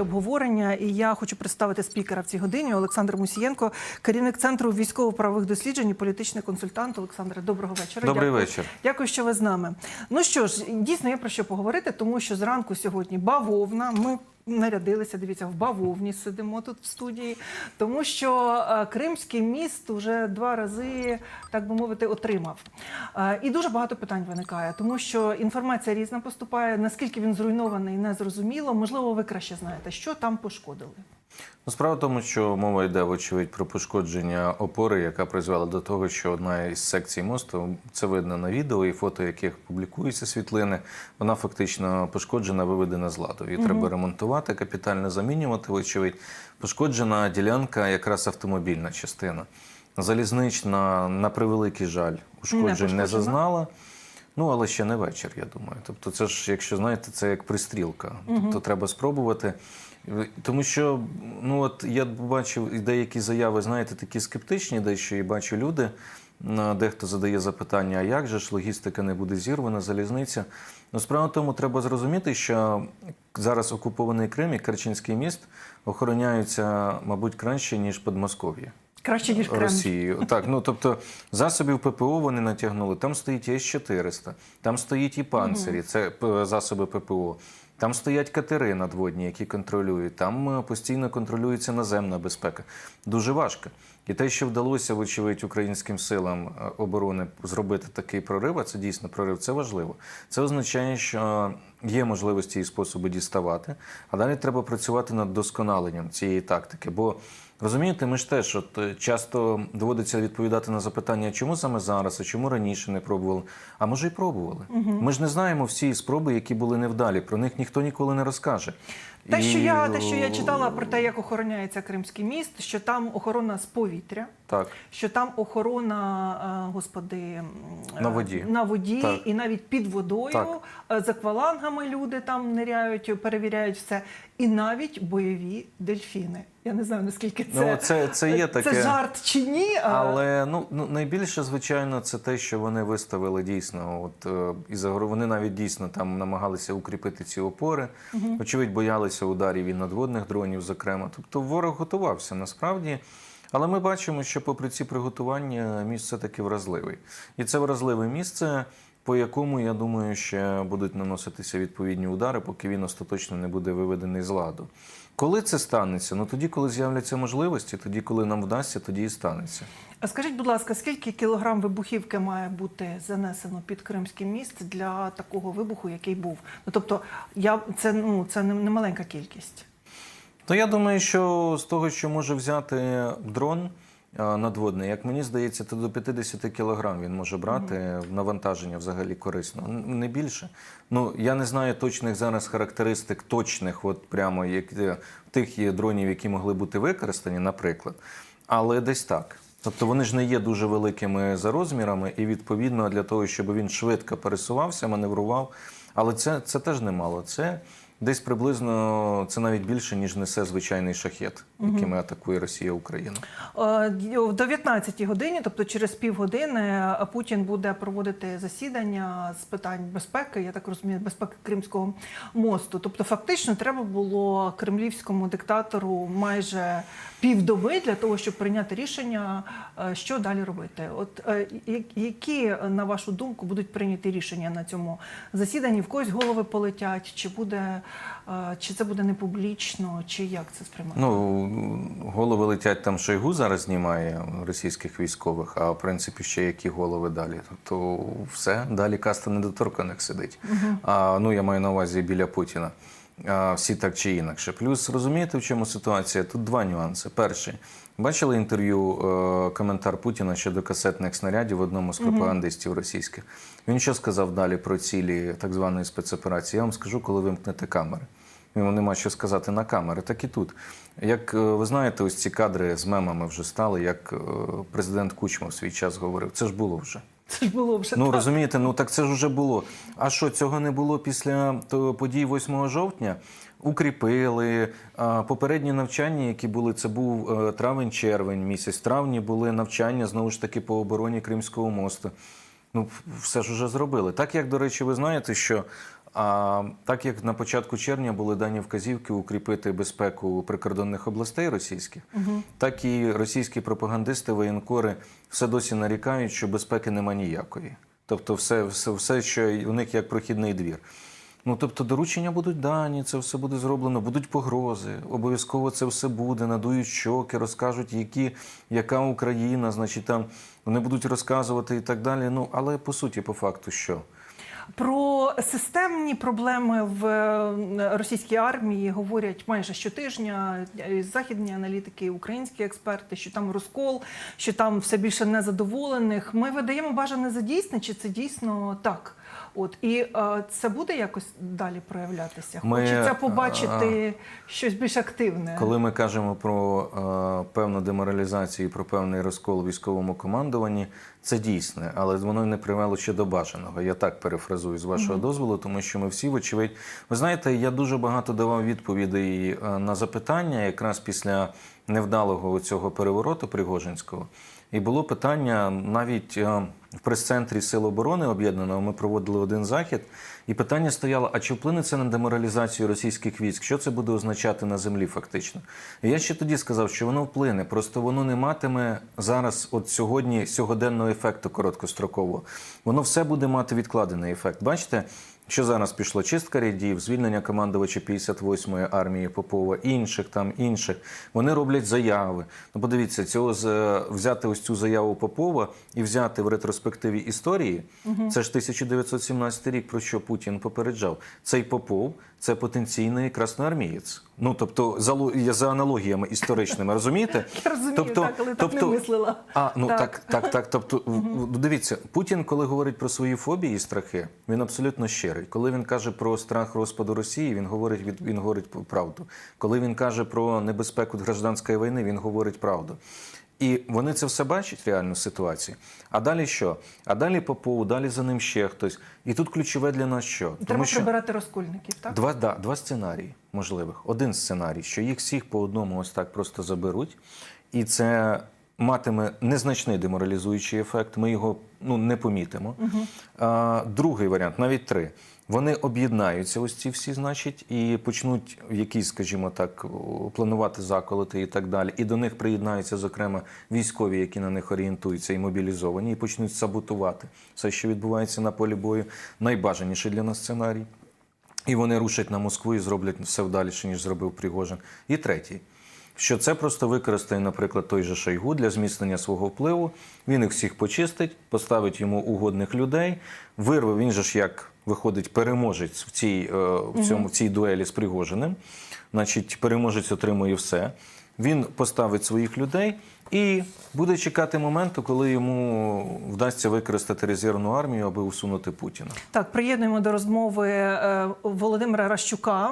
Обговорення, і я хочу представити спікера в цій годині Олександр Мусієнко, керівник центру військово-правових досліджень, і політичний консультант. Олександре, доброго вечора. Добрий Дякую. вечір. Дякую, що ви з нами. Ну що ж, дійсно є про що поговорити, тому що зранку сьогодні бавовна. Ми нарядилися. Дивіться, в бавовні сидимо тут в студії, тому що е, Кримський міст вже два рази, так би мовити, отримав. Е, І дуже багато питань виникає, тому що інформація різна поступає. Наскільки він зруйнований, не зрозуміло. Можливо, ви краще знаєте, що там пошкодили. Ну, Справа в тому, що мова йде, вочевидь, про пошкодження опори, яка призвела до того, що одна із секцій мосту, це видно на відео і фото, яких публікуються світлини, вона фактично пошкоджена, виведена з ладу. Її треба ремонтувати, капітально замінювати, вочевидь. Пошкоджена ділянка, якраз автомобільна частина. Залізнична, на превеликий жаль, ушкоджень не, пошкоджена. зазнала. Ну, але ще не вечір, я думаю. Тобто, це ж, якщо знаєте, це як пристрілка. Тобто треба спробувати. Тому що, ну от я бачив і деякі заяви, знаєте, такі скептичні, дещо і бачу люди. Дехто задає запитання, а як же ж логістика не буде зірвана, залізниця. Ну, справа в тому, треба зрозуміти, що зараз окупований Крим і Керченський міст охороняються, мабуть, краще, ніж Подмосков'я. Краще ніж Кремль. Росією. Так, ну тобто засобів ППО вони натягнули. Там стоїть С-400, там стоїть і панцирі, це засоби ППО. Там стоять катери надводні, які контролюють. Там е, постійно контролюється наземна безпека. Дуже важко. І те, що вдалося, вочевидь, українським силам е, оборони зробити такий прорив, а це дійсно прорив, це важливо. Це означає, що є можливості і способи діставати, а далі треба працювати над досконаленням цієї тактики. Бо Розумієте, ми ж теж от, е, часто доводиться відповідати на запитання, чому саме зараз, а чому раніше не пробували. А може, й пробували. Ми ж не знаємо всі спроби, які були невдалі. Про них ніхто ніколи не розкаже. Те, що І, я те, що я е, читала про те, як охороняється Кримський міст, що там охорона з повітря, Так. що там охорона, е, господи, е, На воді. на воді Так. і навіть під водою Так. е, з аквалангами люди там ниряють, перевіряють все, і навіть бойові дельфіни. Я не знаю наскільки це, Ну, це- це є таке. це жарт чи ні. а- Але ну, ну найбільше, звичайно, це те, що вони виставили дійсно. От е, і загро- вони навіть дійсно там намагалися укріпити ці опори. Очевидь, боялися ударів і надводних дронів, зокрема. Тобто ворог готувався насправді. Але ми бачимо, що попри ці приготування міст все таки вразливий. І це вразливе місце, по якому я думаю, ще будуть наноситися відповідні удари, поки він остаточно не буде виведений з ладу. Коли це станеться? Ну тоді, коли з'являться можливості, тоді, коли нам вдасться, тоді і станеться. А скажіть, будь ласка, скільки кілограм вибухівки має бути занесено під Кримський міст для такого вибуху, який був? Ну тобто, я це ну це не, маленька кількість. То я думаю, що з того, що може взяти дрон надводний, як мені здається, то до 50 кілограм він може брати навантаження взагалі корисно. Не більше. Ну я не знаю точних зараз характеристик, точних, от прямо як е, тих є дронів, які могли бути використані, наприклад, але десь так. Тобто вони ж не є дуже великими за розмірами, і відповідно для того, щоб він швидко пересувався, маневрував. Але це, це теж немало. Це десь приблизно це навіть більше, ніж несе звичайний шахет, якими атакує Росія Україну. Е, До 19 годині, тобто через півгодини, Путін буде проводити засідання з питань безпеки, я так розумію, безпеки Кримського мосту. Тобто, фактично, треба було кремлівському диктатору майже півдоби для того, щоб прийняти рішення, е, що далі робити. От е, які, на вашу думку, будуть прийняті рішення на цьому засіданні? В когось голови полетять, чи буде чи це буде не публічно, чи як це сприймати? Ну голови летять там Шойгу зараз знімає російських військових, а в принципі ще які голови далі. Тобто все далі каста недоторканих сидить. А ну я маю на увазі біля Путіна. А, всі так чи інакше. Плюс розумієте, в чому ситуація? Тут два нюанси. Перший. Бачили інтерв'ю, е, коментар Путіна щодо касетних снарядів в одному з пропагандистів російських. Він що сказав далі про цілі так званої спецоперації? Я вам скажу, коли вимкнете камери. Йому нема що сказати на камери, так і тут. Як е, ви знаєте, ось ці кадри з мемами вже стали, як е, президент Кучма в свій час говорив. Це ж було вже. Це ж було вже Ну так. розумієте, ну так це ж вже було. А що цього не було після подій 8 жовтня? Укріпили попередні навчання, які були, це був е, травень-червень місяць. Травні були навчання знову ж таки по обороні Кримського мосту. Ну, все ж уже зробили. Так як, до речі, ви знаєте, що А так як на початку червня були дані вказівки укріпити безпеку прикордонних областей російських, так і російські пропагандисти, воєнкори все досі нарікають, що безпеки нема ніякої. Тобто, все, все, все, що у них як прохідний двір. Ну тобто доручення будуть дані, це все буде зроблено, будуть погрози. Обов'язково це все буде, надують щоки, розкажуть, які, яка Україна, значить там вони будуть розказувати і так далі. Ну але по суті, по факту, що Про системні проблеми в е, російській армії говорять майже щотижня західні аналітики, українські експерти, що там розкол, що там все більше незадоволених. Ми видаємо бажане за дійсне, чи це дійсно так? От і е, це буде якось далі проявлятися. Ми, Хочеться побачити щось більш активне. коли ми кажемо про е, певну деморалізацію і про певний розкол у військовому командуванні, це дійсне, але воно не привело ще до бажаного. Я так перефразую з вашого дозволу, тому що ми всі, вочевидь, ви знаєте, я дуже багато давав відповідей е, на запитання, якраз після невдалого цього перевороту Пригожинського. І було питання навіть е, в прес-центрі Сил оборони об'єднаного. Ми проводили один захід, і питання стояло: а чи вплине це на деморалізацію російських військ? Що це буде означати на землі, фактично? І я ще тоді сказав, що воно вплине, просто воно не матиме зараз, от сьогодні, сьогоденного ефекту короткострокового. Воно все буде мати відкладений ефект. Бачите? Що зараз пішло чистка рядів, звільнення командувача 58-ї армії Попова, інших там інших. Вони роблять заяви. Ну, подивіться, цього з взяти ось цю заяву Попова і взяти в ретроспективі історії. Це ж 1917 рік, про що Путін попереджав. Цей Попов це потенційний красноармієць. Ну тобто за, за аналогіями історичними, розумієте? Я розумію, так, але так не мислила. А, ну Так. так, так, так. Тобто, дивіться, Путін, коли говорить про свої фобії і страхи, він абсолютно щирий. Коли він каже про страх розпаду Росії, він говорить від він говорить правду. Коли він каже про небезпеку гражданської війни, він говорить правду. І вони це все бачать реальну ситуацію. А далі що? А далі Попов, далі за ним ще хтось. І тут ключове для нас що? Треба прибирати розкольників, так? Два, да, два сценарії можливих. Один сценарій, що їх всіх по одному ось так просто заберуть, і це матиме незначний деморалізуючий ефект. Ми його ну, не помітимо. А, другий варіант, навіть три. Вони об'єднаються, ось ці всі, значить, і почнуть якісь, скажімо так, планувати заколоти і так далі. І до них приєднаються, зокрема, військові, які на них орієнтуються і мобілізовані, і почнуть саботувати все, що відбувається на полі бою. Найбажаніший для нас сценарій. І вони рушать на Москву і зроблять все вдаліше, ніж зробив Пригожин. І третій, що це просто використає, наприклад, той же Шойгу для зміцнення свого впливу. Він їх всіх почистить, поставить йому угодних людей, вирве. Він же ж як виходить переможець в цій, е, в цьому, в цій дуелі з Пригожиним. Значить, переможець отримує все. Він поставить своїх людей і буде чекати моменту, коли йому вдасться використати резервну армію, аби усунути Путіна. Так, приєднуємо до розмови е, Володимира Ращука,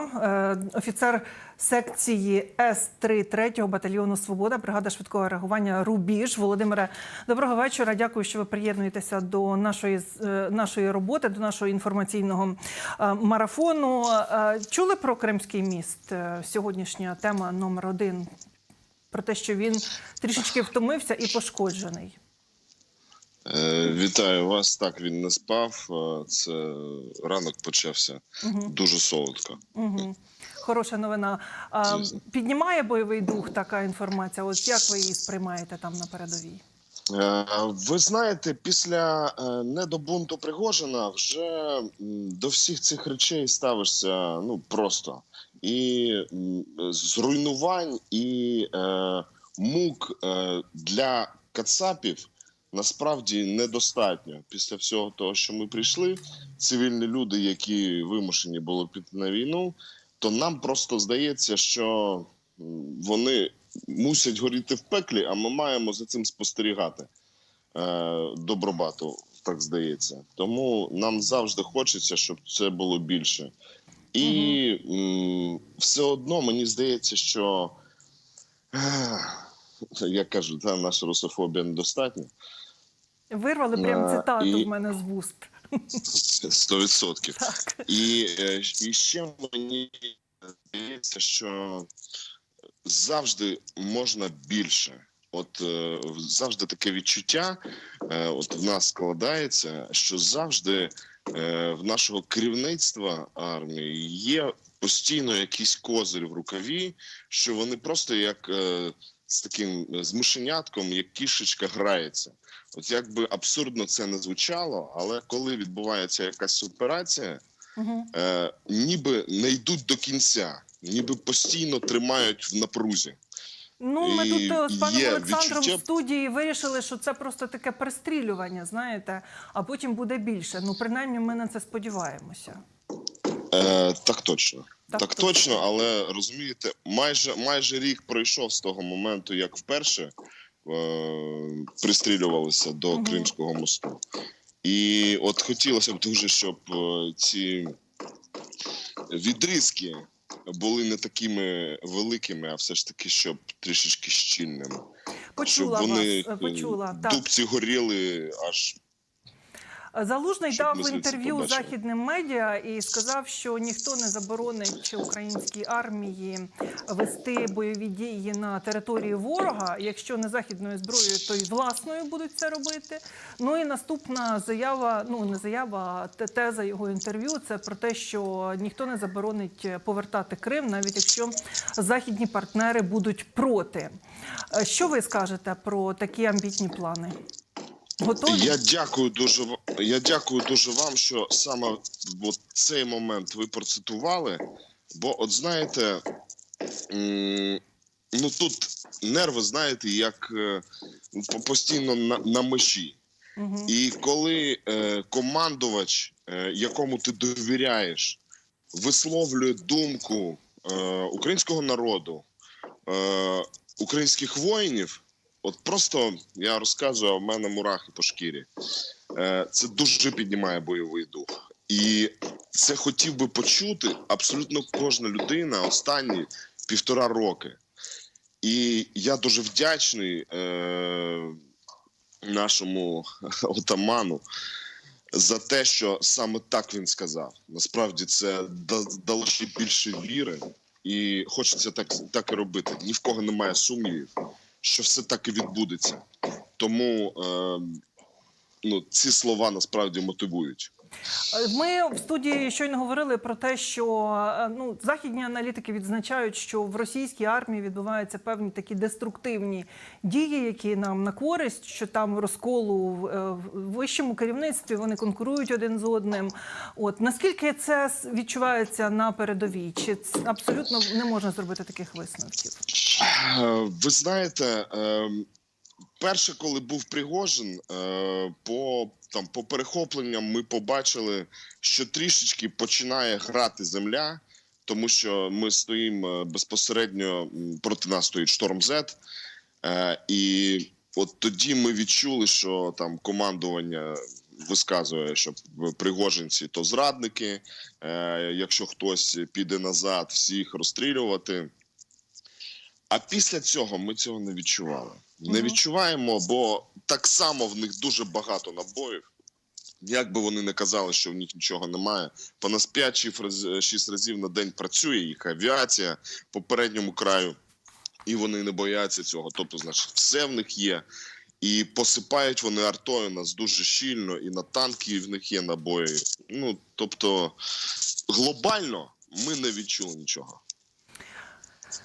е, офіцер секції С-3 3 батальйону Свобода, бригада швидкого реагування Рубіж. Володимире, доброго вечора. Дякую, що ви приєднуєтеся до нашої е, нашої роботи, до нашого інформаційного марафону. Чули про Кримський міст? Сьогоднішня тема номер один. Про те, що він трішечки втомився і пошкоджений. Е, Вітаю вас. Так він не спав. Е, Це ранок почався дуже солодко. Угу. Хороша новина. А, Звісно. піднімає бойовий дух така інформація. От як ви її сприймаєте там на передовій? Е, Ви знаєте, після недобунту Пригожина вже до всіх цих речей ставишся ну просто і зруйнувань і е, мук е, для кацапів насправді недостатньо. Після всього того, що ми прийшли, цивільні люди, які вимушені були піти на війну, то нам просто здається, що вони мусять горіти в пеклі, а ми маємо за цим спостерігати е, добробату, так здається. Тому нам завжди хочеться, щоб це було більше. І м, все одно мені здається, що як кажуть, та, наша русофобія недостатня. Вирвали прям цитату і- в мене з вуст. Сто відсотків. І, е, і ще мені здається, що завжди можна більше. От е, завжди таке відчуття, е, от в нас складається, що завжди в нашого керівництва армії є постійно якийсь козир в рукаві, що вони просто як е, з таким е, з мишенятком, як кішечка грається. От як би абсурдно це не звучало, але коли відбувається якась операція, Угу. е, ніби не йдуть до кінця, ніби постійно тримають в напрузі. Ну, ми І тут е, з паном Олександром відчуття- в студії вирішили, що це просто таке перестрілювання, знаєте, а потім буде більше. Ну, принаймні, ми на це сподіваємося. Е, так точно. Так Так, точно. точно, але розумієте, майже майже рік пройшов з того моменту, як вперше е, пристрілювалися до Мгм. Кримського мосту. І от хотілося б дуже, щоб е, ці відрізки були не такими великими, а все ж таки, щоб трішечки щільними. Почула щоб вони вас, почула. дубці горіли аж Залужний Щоб дав інтерв'ю західним медіа і сказав, що ніхто не заборонить українській армії вести бойові дії на території ворога. Якщо не західною зброєю, то й власною будуть це робити. Ну і наступна заява, ну не заява, а теза його інтерв'ю. Це про те, що ніхто не заборонить повертати Крим, навіть якщо західні партнери будуть проти. Е, Що ви скажете про такі амбітні плани? Готові? Я дякую дуже я дякую дуже вам, що саме от цей момент ви процитували. Бо, от знаєте, ну тут нерви, знаєте, як е, постійно на, на межі. Мгм. І коли е, командувач, е, якому ти довіряєш, висловлює думку е, українського народу, е, українських воїнів, от просто я розказую, в мене мурахи по шкірі. Е, це дуже піднімає бойовий дух. І це хотів би почути абсолютно кожна людина останні півтора роки. І я дуже вдячний е, нашому отаману за те, що саме так він сказав. Насправді це дало ще більше віри, і хочеться так, так і робити. Ні в кого немає сумнівів, що все так і відбудеться. Тому е, ну, ці слова насправді мотивують. Ми в студії щойно говорили про те, що е, ну західні аналітики відзначають, що в російській армії відбуваються певні такі деструктивні дії, які нам на користь, що там розколу в е, вищому керівництві вони конкурують один з одним. От наскільки це відчувається на передовій? Чи абсолютно не можна зробити таких висновків? Е, Ви знаєте, е, перше, коли був Пригожин, е, по там по перехопленням ми побачили, що трішечки починає грати земля, тому що ми стоїмо е, безпосередньо проти нас стоїть шторм Z. Е, І от тоді ми відчули, що там командування висказує, що пригожинці то зрадники. Якщо хтось піде назад, всіх розстрілювати. А після цього ми цього не відчували. Не відчуваємо, бо так само в них дуже багато набоїв. Як би вони не казали, що в них нічого немає, по нас 5-6 разів на день працює їх авіація по передньому краю, і вони не бояться цього. Тобто, значить, все в них є. І посипають вони артою нас дуже щільно, і на танки в них є набої. Ну тобто, глобально ми не відчули нічого.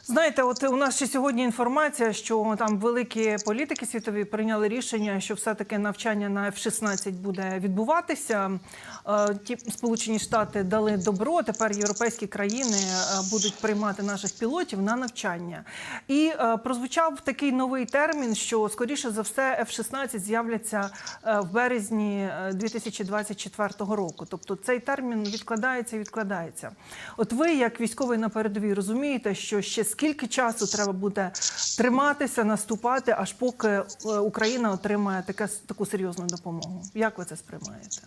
Знаєте, от у нас ще сьогодні інформація, що там великі політики світові прийняли рішення, що все-таки навчання на F-16 буде відбуватися. Е, Ті Сполучені Штати дали добро. Тепер європейські країни е, будуть приймати наших пілотів на навчання. І е, прозвучав такий новий термін, що скоріше за все F-16 з'являться в березні е, 2024 року. Тобто цей термін відкладається і відкладається. От ви, як військовий на передовій, розумієте, що ще скільки часу треба буде триматися, наступати, аж поки е, Україна отримає таке таку серйозну допомогу. Як ви це сприймаєте?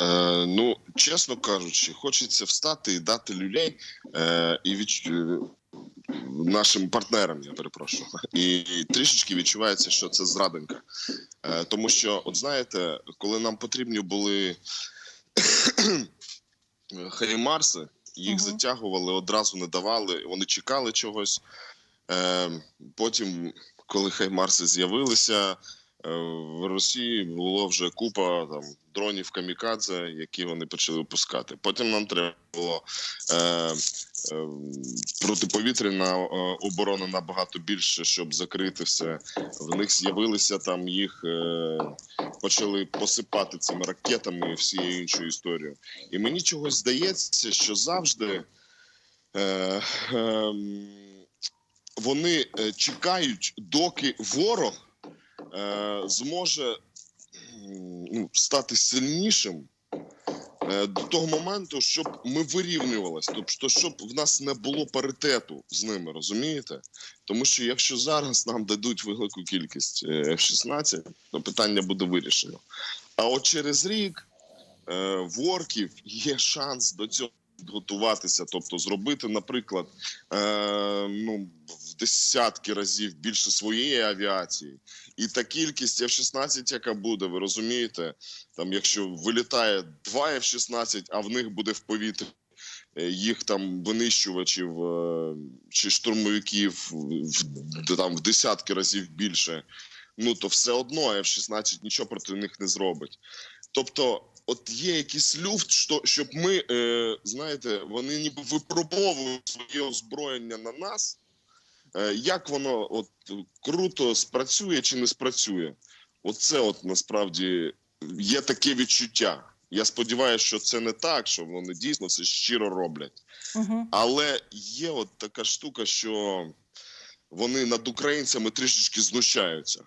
Е, ну, чесно кажучи, хочеться встати і дати люлей е, і відч... е, нашим партнерам, я перепрошую. І трішечки відчувається, що це зрадинка. Е, тому що, от знаєте, коли нам потрібні були Хаймарси, їх угу. затягували, одразу не давали, вони чекали чогось. Е, потім, коли Хаймарси з'явилися, в Росії було вже купа там дронів камікадзе, які вони почали випускати. Потім нам треба було е, е, протиповітряна е, оборона набагато більше, щоб закрити все. В них з'явилися там їх е, почали посипати цими ракетами і всією іншою історією. І мені чогось здається, що завжди. Е, ем, вони е, чекають, доки ворог е, зможе ну, стати сильнішим е, до того моменту, щоб ми вирівнювалися, тобто, щоб в нас не було паритету з ними, розумієте? Тому що якщо зараз нам дадуть велику кількість е, F-16, то питання буде вирішено. А от через рік е, в орків є шанс до цього підготуватися, тобто зробити, наприклад, е, ну, в десятки разів більше своєї авіації. І та кількість F-16, яка буде, ви розумієте, там, якщо вилітає два F-16, а в них буде в повітрі е, їх там винищувачів е, чи штурмовиків в, там, в десятки разів більше, ну то все одно F-16 нічого проти них не зробить. Тобто, от є якийсь люфт, що, щоб ми, е, знаєте, вони ніби випробовують своє озброєння на нас. Е, як воно от круто спрацює чи не спрацює? Оце от насправді є таке відчуття. Я сподіваюся, що це не так, що вони дійсно це щиро роблять. Угу. Але є от така штука, що вони над українцями трішечки знущаються.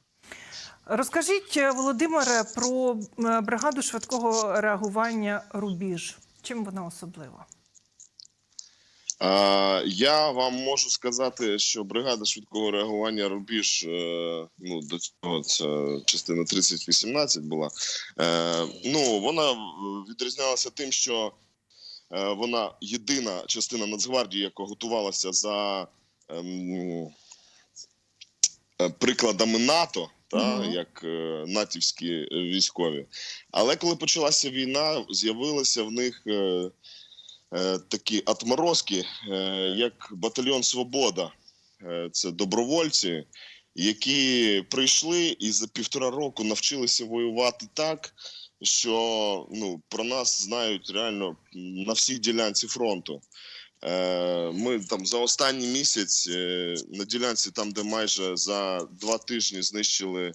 Розкажіть, е, Володимире, про е, бригаду швидкого реагування Рубіж. Чим вона особлива? Я вам можу сказати, що бригада швидкого реагування Рубіж, е, ну до цього це частина 3018 була. Е, ну вона відрізнялася тим, що е, вона єдина частина Нацгвардії, яка готувалася за ем, е, прикладами НАТО. Та Мгм. як е, натівські військові, але коли почалася війна, з'явилися в них е, такі отморозки, е, як батальйон Свобода. Е, це добровольці, які прийшли і за півтора року навчилися воювати так, що ну, про нас знають реально на всій ділянці фронту. Е, Ми там за останній місяць е, на ділянці, там, де майже за два тижні знищили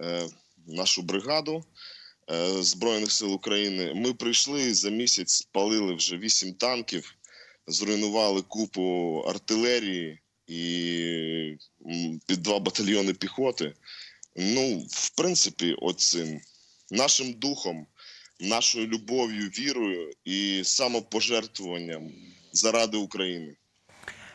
е, нашу бригаду е, Збройних сил України. Ми прийшли за місяць спалили вже вісім танків, зруйнували купу артилерії і під два батальйони піхоти. Ну, в принципі, оцим нашим духом, нашою любов'ю, вірою і самопожертвуванням заради України.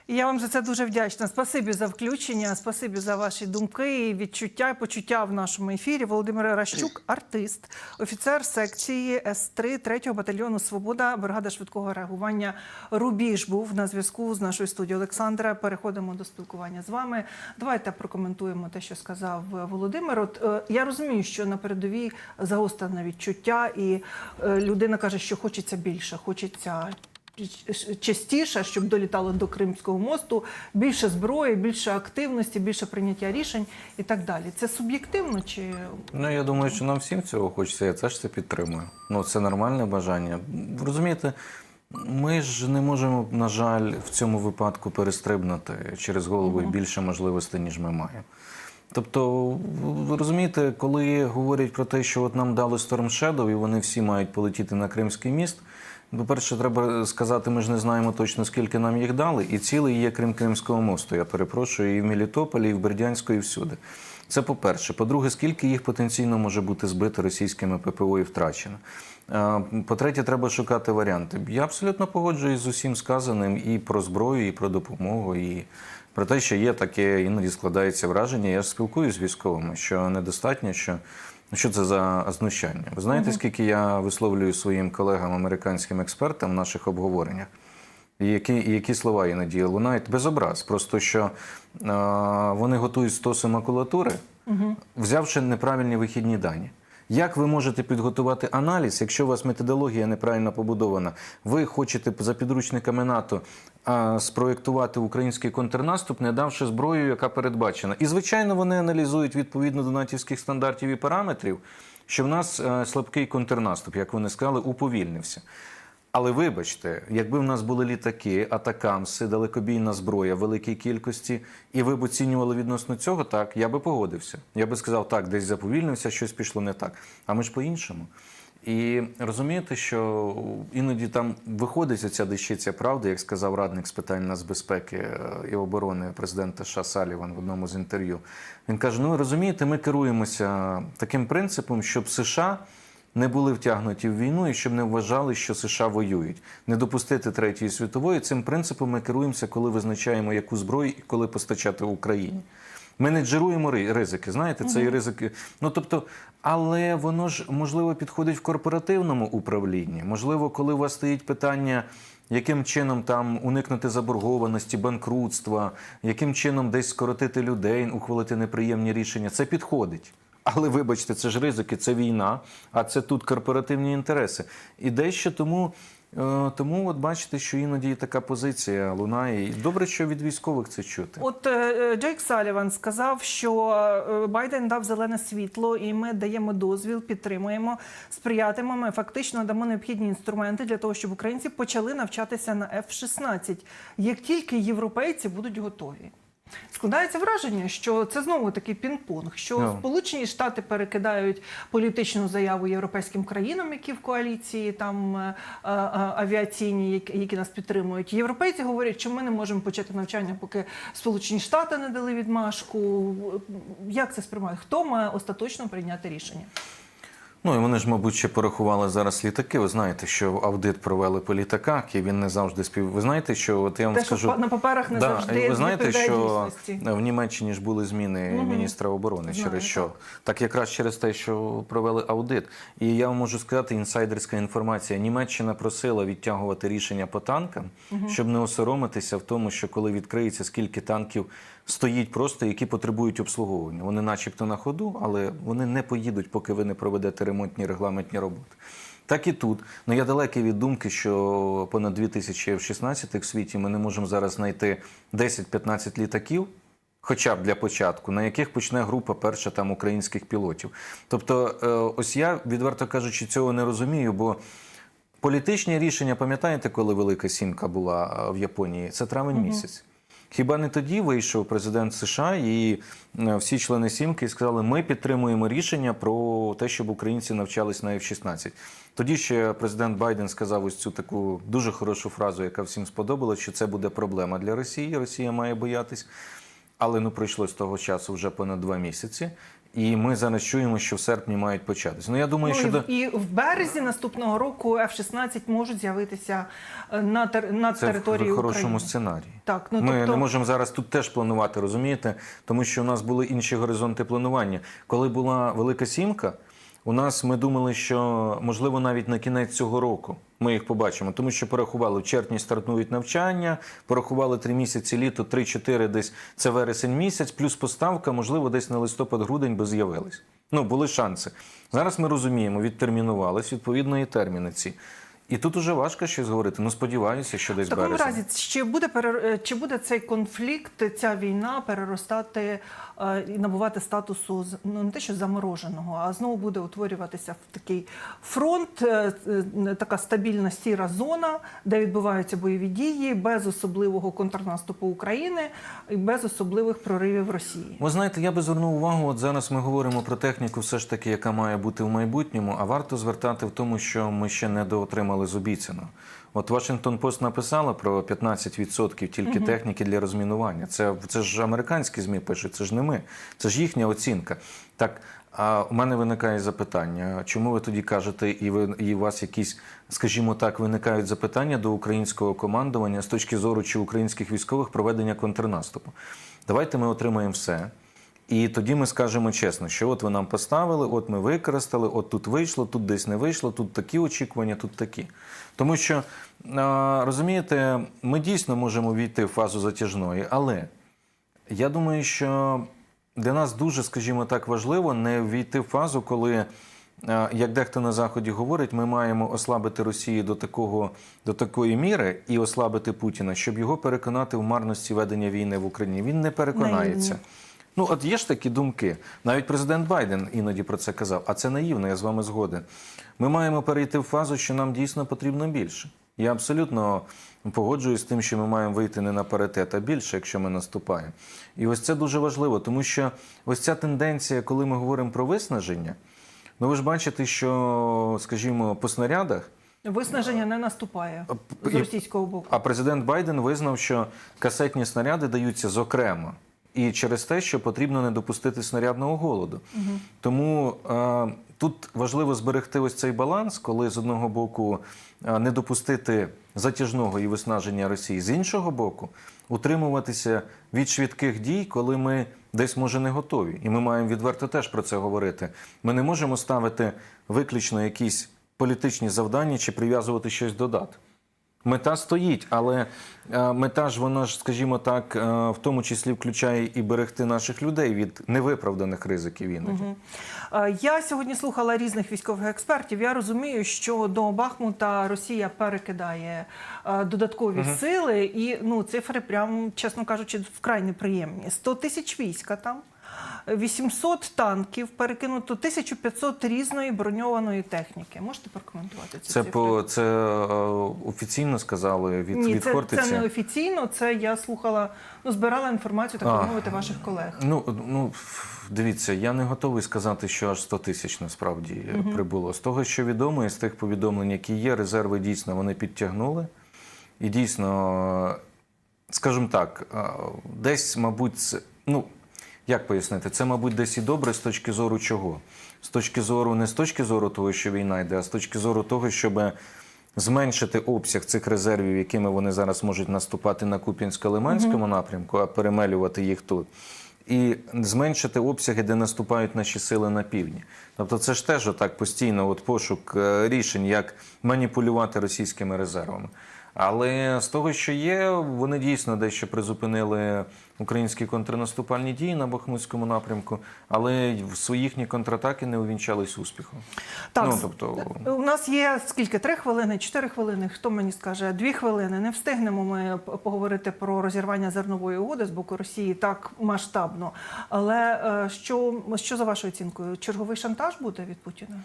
І я вам за це дуже вдячна. Спасибі за включення, спасибі за ваші думки, відчуття і почуття в нашому ефірі. Володимир Ращук, артист, офіцер секції С3 3 батальйону Свобода, бригада швидкого реагування Рубіж був на зв'язку з нашою студією. Олександра, переходимо до спілкування з вами. Давайте прокоментуємо те, що сказав Володимир. От е, я розумію, що на передовій загострене відчуття, і е, людина каже, що хочеться більше, хочеться частіше, щоб долітало до Кримського мосту, більше зброї, більше активності, більше прийняття рішень і так далі. Це суб'єктивно чи Ну, я думаю, що нам всім цього хочеться, я теж це підтримую. Ну, це нормальне бажання. Розумієте, ми ж не можемо, на жаль, в цьому випадку перестрибнути через голову більше можливостей, ніж ми маємо. Тобто, ви розумієте, коли говорять про те, що от нам дали Storm Shadow і вони всі мають полетіти на Кримський міст. По-перше, треба сказати, ми ж не знаємо точно, скільки нам їх дали, і цілий є крім Кримського мосту. Я перепрошую, і в Мелітополі, і в Бердянську, і всюди. Це по-перше. По-друге, скільки їх потенційно може бути збито російськими ППО і втрачено. Е, По-третє, треба шукати варіанти. Я абсолютно погоджуюсь з усім сказаним і про зброю, і про допомогу, і про те, що є таке, іноді складається враження. Я спілкуюся з військовими, що недостатньо, що Ну, що це за знущання? Ви знаєте, скільки я висловлюю своїм колегам, американським експертам в наших обговореннях? І які, які слова іноді лунають без образ. Просто що е, вони готують стоси макулатури, взявши неправильні вихідні дані. Як ви можете підготувати аналіз, якщо у вас методологія неправильно побудована? Ви хочете за підручниками НАТО спроєктувати український контрнаступ, не давши зброю, яка передбачена. І звичайно, вони аналізують відповідно до натівських стандартів і параметрів, що в нас е, слабкий контрнаступ, як вони сказали, уповільнився. Але вибачте, якби в нас були літаки, атакамси, далекобійна зброя в великій кількості, і ви б оцінювали відносно цього, так я би погодився. Я би сказав, так, десь заповільнився, щось пішло не так. А ми ж по-іншому. І розумієте, що іноді там виходить ця дещиця правди, як сказав радник з питань нацбезпеки е, і оборони президента США Саліван в одному з інтерв'ю. Він каже: ну розумієте, ми керуємося таким принципом, щоб США не були втягнуті в війну і щоб не вважали, що США воюють. Не допустити третьої світової. Цим принципом ми керуємося, коли визначаємо, яку зброю і коли постачати Україні. Ми не джеруємо ризики, знаєте, це і ризики. Ну тобто, але воно ж можливо підходить в корпоративному управлінні. Можливо, коли у вас стоїть питання. Яким чином там уникнути заборгованості, банкрутства, яким чином десь скоротити людей, ухвалити неприємні рішення, це підходить. Але вибачте, це ж ризики, це війна, а це тут корпоративні інтереси. І дещо тому, е, тому от бачите, що іноді така позиція лунає. Добре, що від військових це чути. От е, Джейк Саліван сказав, що е, Байден дав зелене світло, і ми даємо дозвіл, підтримуємо, сприятимемо. Ми фактично дамо необхідні інструменти для того, щоб українці почали навчатися на F-16, як тільки європейці будуть готові. Складається враження, що це знову такий пінг-понг, що Ну. Сполучені Штати перекидають політичну заяву європейським країнам, які в коаліції там е, е, авіаційні, які- які нас підтримують. Європейці говорять, що ми не можемо почати навчання, поки Сполучені Штати не дали відмашку. Як це сприймають? Хто має остаточно прийняти рішення? Ну і вони ж, мабуть, ще порахували зараз літаки. Ви знаєте, що аудит провели по літаках, і він не завжди спів. Ви знаєте, що от я вам Те, що скажу на паперах не Да, завжди ви знаєте, що дійсності. в Німеччині ж були зміни міністра оборони. Знаю, через що так. так якраз через те, що провели аудит. І я вам можу сказати, інсайдерська інформація. Німеччина просила відтягувати рішення по танкам, щоб не осоромитися в тому, що коли відкриється, скільки танків стоїть просто, які потребують обслуговування. Вони, начебто, на ходу, але вони не поїдуть, поки ви не проведете ремонтні регламентні роботи. Так і тут. Ну я далекий від думки, що понад 2000 F-16 в світі ми не можемо зараз знайти 10-15 літаків, хоча б для початку, на яких почне група перша там українських пілотів. Тобто, е, ось я, відверто кажучи, цього не розумію, бо. Політичні рішення, пам'ятаєте, коли Велика Сімка була е, в Японії? Це травень місяць. Хіба не тоді вийшов президент США і е, всі члени Сімки сказали, ми підтримуємо рішення про те, щоб українці навчались на F-16. Тоді ще президент Байден сказав ось цю таку дуже хорошу фразу, яка всім сподобалась, що це буде проблема для Росії. Росія має боятись. Але ну пройшло з того часу вже понад два місяці. І ми зараз чуємо, що в серпні мають початись. Ну я думаю, Ну, що і, до... і в березні наступного року F-16 можуть з'явитися е, на, тер, на це території в хорошому України. сценарії. Так, ну, Ми тобто- не можемо зараз тут теж планувати, розумієте? Тому що у нас були інші горизонти планування. Коли була велика сімка, у нас ми думали, що можливо навіть на кінець цього року ми їх побачимо, тому що порахували в червні стартують навчання, порахували три місяці літо, 3-4 десь це вересень місяць, плюс поставка, можливо, десь на листопад-грудень би з'явились. Ну, були шанси. Зараз ми розуміємо, відтермінувались, відповідно, і терміни ці. І тут уже важко щось говорити. Ну, сподіваюся, що десь В такому березень. разі, чи буде перер- е, чи буде цей конфлікт, ця війна переростати е, і набувати статусу ну не те, що замороженого, а знову буде утворюватися в такий фронт, е, е, така стабільна сіра зона, де відбуваються бойові дії, без особливого контрнаступу України і без особливих проривів Росії. Ви знаєте, я би звернув увагу. От зараз ми говоримо про техніку, все ж таки, яка має бути в майбутньому. А варто звертати в тому, що ми ще не доотримали з обіцяного. От Вашингтон Пост написала про 15% тільки техніки для розмінування. Це, це ж американські змі пишуть, це ж не ми, це ж їхня оцінка. Так. А у мене виникає запитання, чому ви тоді кажете, і ви і у вас якісь, скажімо так, виникають запитання до українського командування з точки зору чи українських військових проведення контрнаступу? Давайте ми отримаємо все. І тоді ми скажемо чесно, що от ви нам поставили, от ми використали, от тут вийшло, тут десь не вийшло, тут такі очікування, тут такі. Тому що, розумієте, ми дійсно можемо війти в фазу затяжної, але я думаю, що для нас дуже, скажімо так, важливо не війти в фазу, коли як дехто на заході говорить, ми маємо ослабити Росію до такого до такої міри і ослабити Путіна, щоб його переконати в марності ведення війни в Україні. Він не переконається. Ну, от є ж такі думки. Навіть президент Байден іноді про це казав. А це наївно, я з вами згоден. Ми маємо перейти в фазу, що нам дійсно потрібно більше. Я абсолютно погоджуюсь з тим, що ми маємо вийти не на паритет, а більше, якщо ми наступаємо. І ось це дуже важливо, тому що ось ця тенденція, коли ми говоримо про виснаження, ну ви ж бачите, що, скажімо, по снарядах. Виснаження не наступає з російського боку. А президент Байден визнав, що касетні снаряди даються зокрема. І через те, що потрібно не допустити снарядного голоду. Тому е, тут важливо зберегти ось цей баланс, коли з одного боку е, не допустити затяжного і виснаження Росії, з іншого боку, утримуватися від швидких дій, коли ми десь може не готові. І ми маємо відверто теж про це говорити. Ми не можемо ставити виключно якісь політичні завдання чи прив'язувати щось до дат. Мета стоїть, але е, мета ж вона ж, скажімо так, е, в тому числі включає і берегти наших людей від невиправданих ризиків іноді. Е, Я сьогодні слухала різних військових експертів. Я розумію, що до Бахмута Росія перекидає додаткові сили, і ну цифри, прям чесно кажучи, вкрай неприємні. 100 тисяч війська там. 800 танків перекинуто 1500 різної броньованої техніки. Можете прокоментувати цю Це цифру? по це е, офіційно сказали від, Ні, від це, Хортиці. це не офіційно. Це я слухала, ну збирала інформацію, так би мовити, ваших колег. Ну, ну дивіться, я не готовий сказати, що аж 100 тисяч насправді прибуло. З того, що відомо, і з тих повідомлень, які є, резерви дійсно вони підтягнули. І дійсно, скажімо так, е, десь, мабуть, ну. Як пояснити, це, мабуть, десь і добре з точки зору чого? З точки зору не з точки зору того, що війна йде, а з точки зору того, щоб зменшити обсяг цих резервів, якими вони зараз можуть наступати на Куп'янсько-Лиманському напрямку, а перемелювати їх тут. І зменшити обсяги, де наступають наші сили на півдні. Тобто, це ж теж отак постійно от пошук е, рішень, як маніпулювати російськими резервами. Але з того, що є, вони дійсно дещо призупинили українські контрнаступальні дії на Бахмутському напрямку, але в їхні контратаки не увінчались успіхом. Так, ну, тобто, У нас є скільки? Три хвилини, чотири хвилини. Хто мені скаже? Дві хвилини. Не встигнемо ми поговорити про розірвання зернової угоди з боку Росії так масштабно. Але е, що, що за вашою оцінкою? Черговий шантаж буде від Путіна?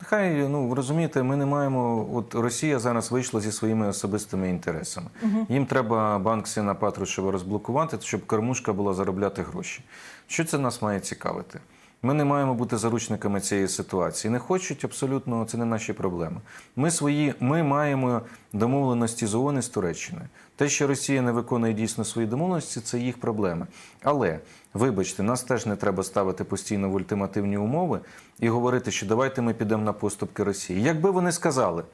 Нехай ну розумієте, ми не маємо. От Росія зараз вийшла зі своїми особистими інтересами. Їм треба банк сина Патрушева розблокувати, щоб кормушка була заробляти гроші. Що це нас має цікавити? Ми не маємо бути заручниками цієї ситуації. Не хочуть абсолютно, це не наші проблеми. Ми свої, ми маємо домовленості з ООН і з Туреччиною. Те, що Росія не виконує дійсно свої домовленості, це їх проблеми. Але вибачте, нас теж не треба ставити постійно в ультимативні умови і говорити, що давайте ми підемо на поступки Росії. Якби вони сказали.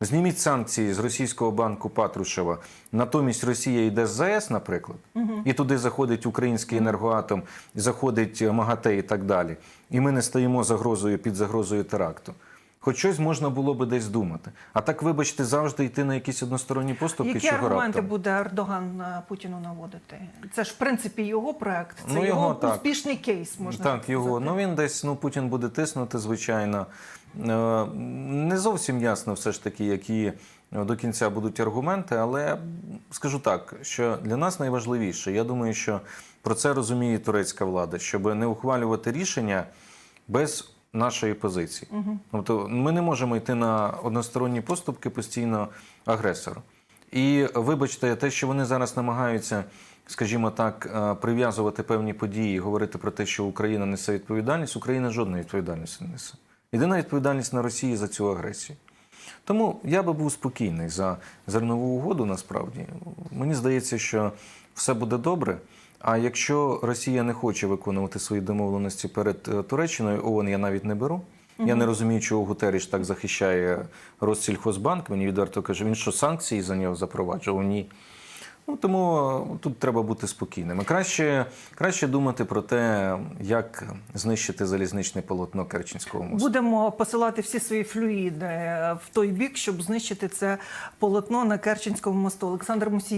Зніміть санкції з російського банку Патрушева. Натомість Росія йде з ЗАЕС, наприклад, і туди заходить український енергоатом, заходить МАГАТЕ і так далі. І ми не стаємо загрозою під загрозою теракту. Хоч щось можна було би десь думати. А так, вибачте, завжди йти на якісь односторонні поступки. Які чого аргументи раптом? буде Ердоган е, Путіну наводити? Це ж в принципі його проект, це Ну, його, його так. успішний кейс. Можна так, так його. Ну він десь ну Путін буде тиснути, звичайно. Е, Не зовсім ясно, все ж таки, які до кінця будуть аргументи, але скажу так, що для нас найважливіше, я думаю, що про це розуміє турецька влада, щоб не ухвалювати рішення без нашої позиції. Тобто ми не можемо йти на односторонні поступки постійно агресору. І вибачте, те, що вони зараз намагаються, скажімо так, е, прив'язувати певні події, говорити про те, що Україна несе відповідальність, Україна жодної відповідальності не несе. Єдина відповідальність на Росії за цю агресію. Тому я би був спокійний за зернову угоду. Насправді мені здається, що все буде добре. А якщо Росія не хоче виконувати свої домовленості перед е, Туреччиною, ООН я навіть не беру. Я не розумію, чого Гутеріш так захищає Россільхозбанк. Мені відверто каже, він що санкції за нього запроваджував? Ні. Ну, тому е, тут треба бути спокійними. Краще, краще думати про те, як знищити залізничне полотно Керченського мосту. Будемо посилати всі свої флюїди е, в той бік, щоб знищити це полотно на Керченському мосту. Олександр Мусієнко.